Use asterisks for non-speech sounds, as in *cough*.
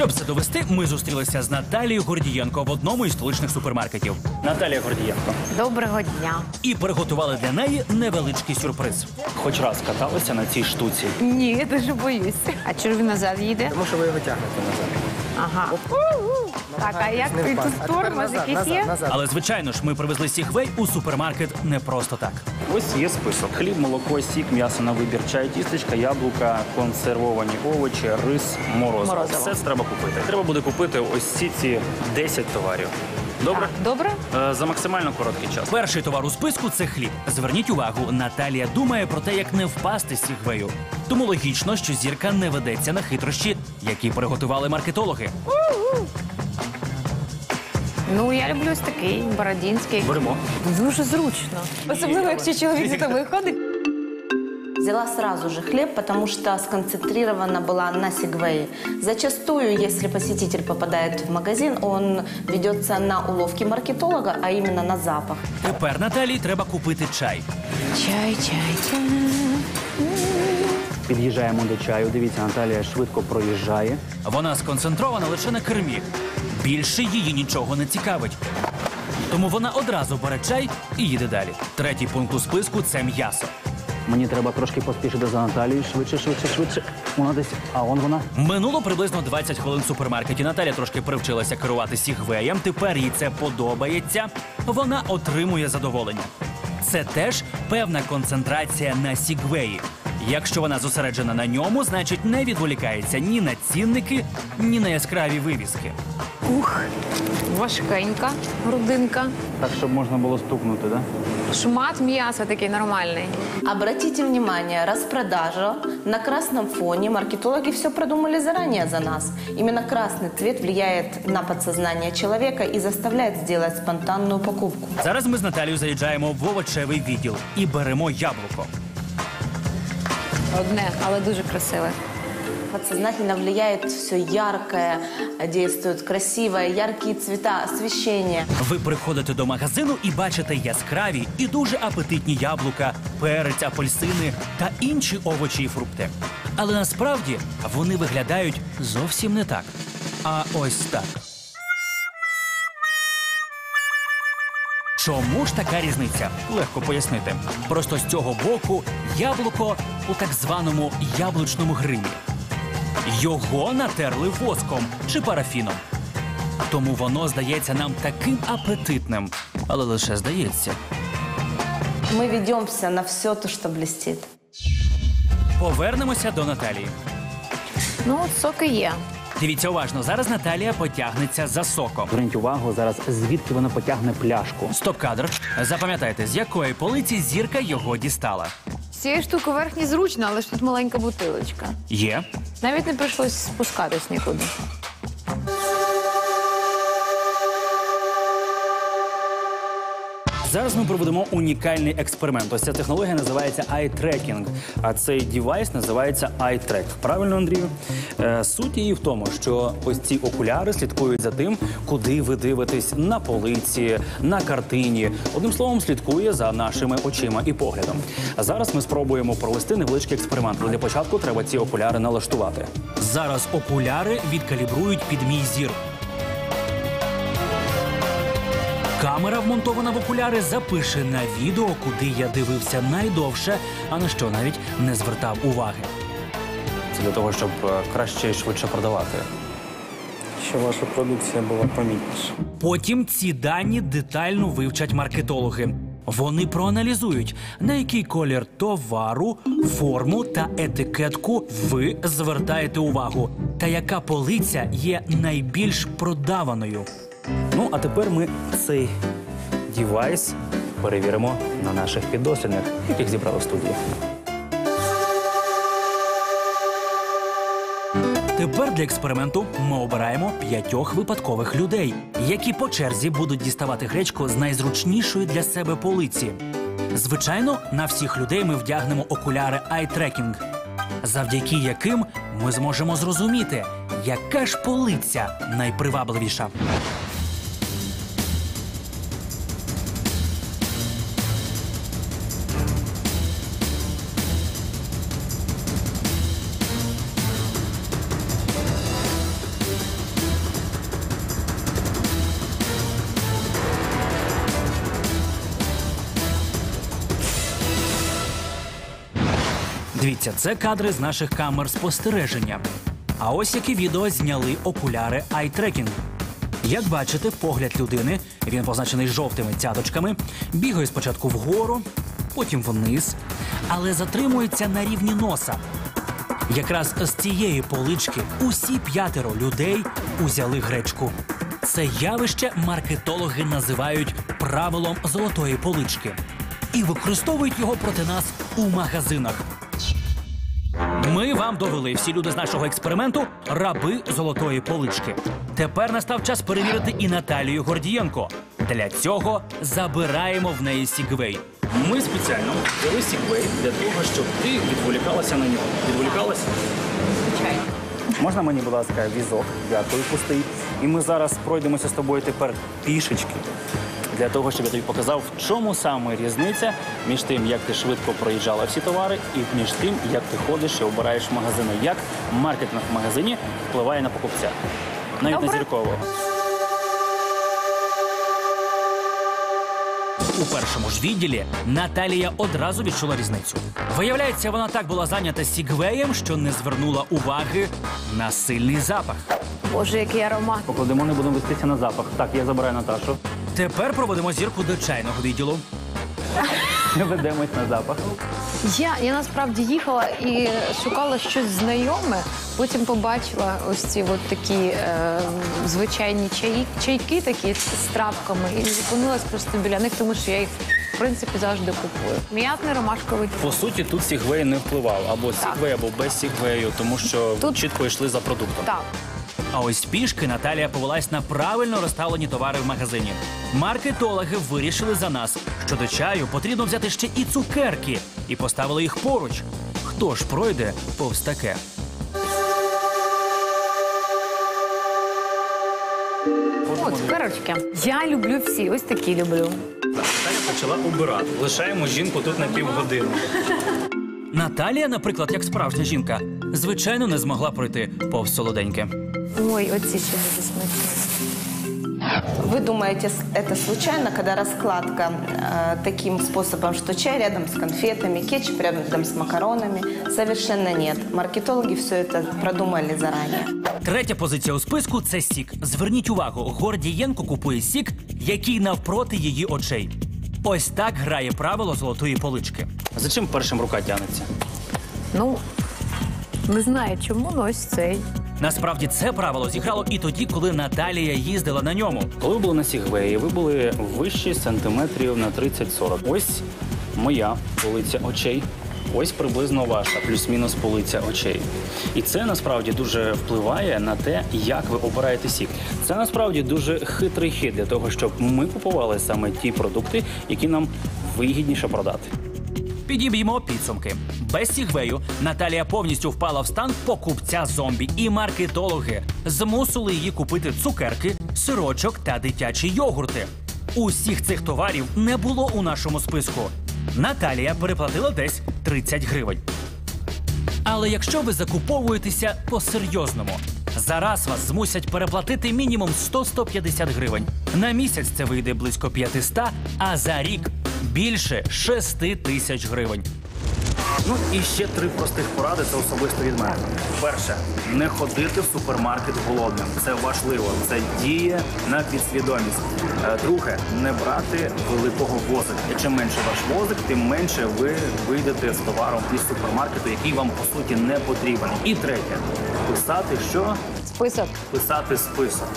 Щоб це довести, ми зустрілися з Наталією Гордієнко в одному із столичних супермаркетів. Наталія Гордієнко. Доброго дня. І приготували для неї невеличкий сюрприз. Хоч раз каталися на цій штуці. Ні, я дуже боюся. А чого він назад їде? Тому що ви його тягнете назад. Ага. Так, а як ти тут тормоз якийсь є? Але звичайно ж, ми привезли сігвей у супермаркет не просто так. Ось є список: хліб, молоко, сік, м'ясо на вибір, чай, тістечка, яблука, консервовані овочі, рис, морозиво. Морозиво. Все це треба купити. Треба буде купити ось ці ці 10 товарів. Добре? Добре? Е, За максимально короткий час. Перший товар у списку це хліб. Зверніть увагу, Наталія думає про те, як не впасти з сігвею. Тому логічно, що зірка не ведеться на хитрощі, які приготували маркетологи. Ну, я люблю ось такий бородінський. Беремо. Дуже зручно. Особливо, якщо чоловік за тобою ходить. Взяла сразу же хлеб, потому что сконцентрирована была на сегвее. Зачастую, если посетитель попадает в магазин, он ведется на уловки маркетолога, а именно на запах. Тепер Наталії треба купити чай. Чай, чай, чай. Під'їжджаємо до чаю. Дивіться, Наталія швидко проїжджає. Вона сконцентрована лише на кермі. Більше її нічого не цікавить. Тому вона одразу бере чай і їде далі. Третій пункт у списку це м'ясо. Мені треба трошки поспішити за Наталією. Швидше, швидше, швидше. Вона десь. А он вона. Минуло приблизно 20 хвилин в супермаркеті. Наталя трошки привчилася керувати сігвеєм. Тепер їй це подобається. Вона отримує задоволення. Це теж певна концентрація на сігвеї. Якщо вона зосереджена на ньому, значить не відволікається ні на цінники, ні на яскраві вивіски. Ух, важкенька грудинка. Так, щоб можна було стукнути, да? Шмат м'яса такий нормальний. Обратите внимание, распродажа на красном фоне. Маркетологи все продумали заранее за нас. Именно красный цвет влияет на подсознание человека и заставляет сделать спонтанную покупку. Зараз ми з Наталією заїжджаємо в овочевий відділ і беремо яблуко. Одне, але дуже красиве. Подсознательно влияет все яркое, действует красивое, яркие цвета, освещение. Ви приходите до магазину і бачите яскраві і дуже апетитні яблука, перець, апельсини та інші овочі і фрукти. Але насправді вони виглядають зовсім не так. А ось так. Чому ж така різниця? Легко пояснити. Просто з цього боку яблуко у так званому яблучному гримі. Його натерли воском чи парафіном. Тому воно здається нам таким апетитним, але лише здається. Мы ведемся на все то, что блестит. Повернемося до Наталії. Ну, соки є. Дивіться уважно, зараз Наталія потягнеться за соком. Зверніть увагу зараз, звідки вона потягне пляшку. Стоп-кадр. Запам'ятайте, з якої полиці зірка його дістала. З цієї штуки верхні зручно, але ж тут маленька бутилочка. Є. Навіть не прийшлось спускатись нікуди. Зараз ми проведемо унікальний експеримент. Ось ця технологія називається eye tracking, а цей девайс називається eye track. Правильно, Андрію? Е, суть її в тому, що ось ці окуляри слідкують за тим, куди ви дивитесь на полиці, на картині. Одним словом, слідкує за нашими очима і поглядом. А зараз ми спробуємо провести невеличкий експеримент. Для початку треба ці окуляри налаштувати. Зараз окуляри відкалібрують під мій зір. Камера, вмонтована в окуляри, запише на відео, куди я дивився найдовше, а на що навіть не звертав уваги. Це для того, щоб е, краще і швидше продавати. Щоб ваша продукція була помітніша. Потім ці дані детально вивчать маркетологи. Вони проаналізують, на який колір товару, форму та етикетку ви звертаєте увагу, та яка полиця є найбільш продаваною. Ну, а тепер ми цей девайс перевіримо на наших піддослідних, яких зібрали в студії. Тепер для експерименту ми обираємо п'ятьох випадкових людей, які по черзі будуть діставати гречку з найзручнішої для себе полиці. Звичайно, на всіх людей ми вдягнемо окуляри Tracking, завдяки яким ми зможемо зрозуміти, яка ж полиця найпривабливіша. Дивіться, це кадри з наших камер спостереження. А ось які відео зняли окуляри eye-tracking. Як бачите, погляд людини, він позначений жовтими цяточками, бігає спочатку вгору, потім вниз, але затримується на рівні носа. Якраз з цієї полички усі п'ятеро людей узяли гречку. Це явище маркетологи називають правилом золотої полички і використовують його проти нас у магазинах. Ми вам довели всі люди з нашого експерименту раби золотої полички. Тепер настав час перевірити і Наталію Гордієнко. Для цього забираємо в неї сігвей. Ми спеціально взяли сігвей для того, щоб ти відволікалася на нього. Відволікалася? Звичайно. Можна мені, будь ласка, візок? Дякую, пустий. І ми зараз пройдемося з тобою тепер пішечки. Для того, щоб я тобі показав, в чому саме різниця між тим, як ти швидко проїжджала всі товари, і між тим, як ти ходиш і обираєш магазини. Як маркетинг в магазині впливає на покупця. Навіть Добре. на зіркового. У першому ж відділі Наталія одразу відчула різницю. Виявляється, вона так була зайнята сігвеєм, що не звернула уваги на сильний запах. Боже, який аромат. Покладемо, не будемо вестися на запах. Так, я забираю Наташу. Тепер проводимо зірку до чайного відділу. *laughs* Ведемось на запах. Я, я насправді їхала і шукала щось знайоме. Потім побачила ось ці от такі е, звичайні чай, чайки такі з травками. І зупинилась просто біля них, тому що я їх принципі завжди купую. М'ятний ромашковий. По суті, тут сігвей не впливав або сігвей, або без сігвею, тому що Тут- чітко йшли за продуктом. Так. А ось пішки Наталія повелась на правильно розставлені товари в магазині. Маркетологи вирішили за нас, що до чаю потрібно взяти ще і цукерки, і поставили їх поруч. Хто ж пройде повз таке? О, цукерочки. Я люблю всі. Ось такі люблю Наталя почала обирати. Лишаємо жінку тут на півгодини. Наталія, наприклад, як справжня жінка, звичайно, не змогла пройти повз солоденьке. Ой, оці ще дуже смачні. Вы думаете, с- это случайно, когда раскладка э, таким способом, что чай рядом с конфетами, кетчуп рядом с макаронами? Совершенно нет. Маркетологи все это продумали заранее. Третя позиція у списку це сік. Зверніть увагу, Гордієнко купує сік, який навпроти її очей. Ось так грає правило золотої полички. За чим першим рука тянеться? Ну, не знаю чому, але ось цей. Насправді це правило зіграло і тоді, коли Наталія їздила на ньому. Коли ви були на Сігвеї, ви були вищі сантиметрів на 30-40. Ось моя полиця очей. Ось приблизно ваша, плюс-мінус полиця очей. І це насправді дуже впливає на те, як ви обираєте сік. Це насправді дуже хитрий хід для того, щоб ми купували саме ті продукти, які нам вигідніше продати. Підіб'ємо підсумки. Без сігвею Наталія повністю впала в стан покупця зомбі, і маркетологи змусили її купити цукерки, сирочок та дитячі йогурти. Усіх цих товарів не було у нашому списку. Наталія переплатила десь 30 гривень. Але якщо ви закуповуєтеся по-серйозному, зараз вас змусять переплатити мінімум 100-150 гривень. На місяць це вийде близько 500, а за рік більше 6 тисяч гривень. Ну і ще три простих поради. Це особисто від мене. Перше, не ходити в супермаркет голодним. Це важливо. Це діє на підсвідомість. Е, Друге, не брати великого возика. Чим менше ваш возик, тим менше ви вийдете з товаром із супермаркету, який вам по суті не потрібен. І третє, писати що? Список. Писати список.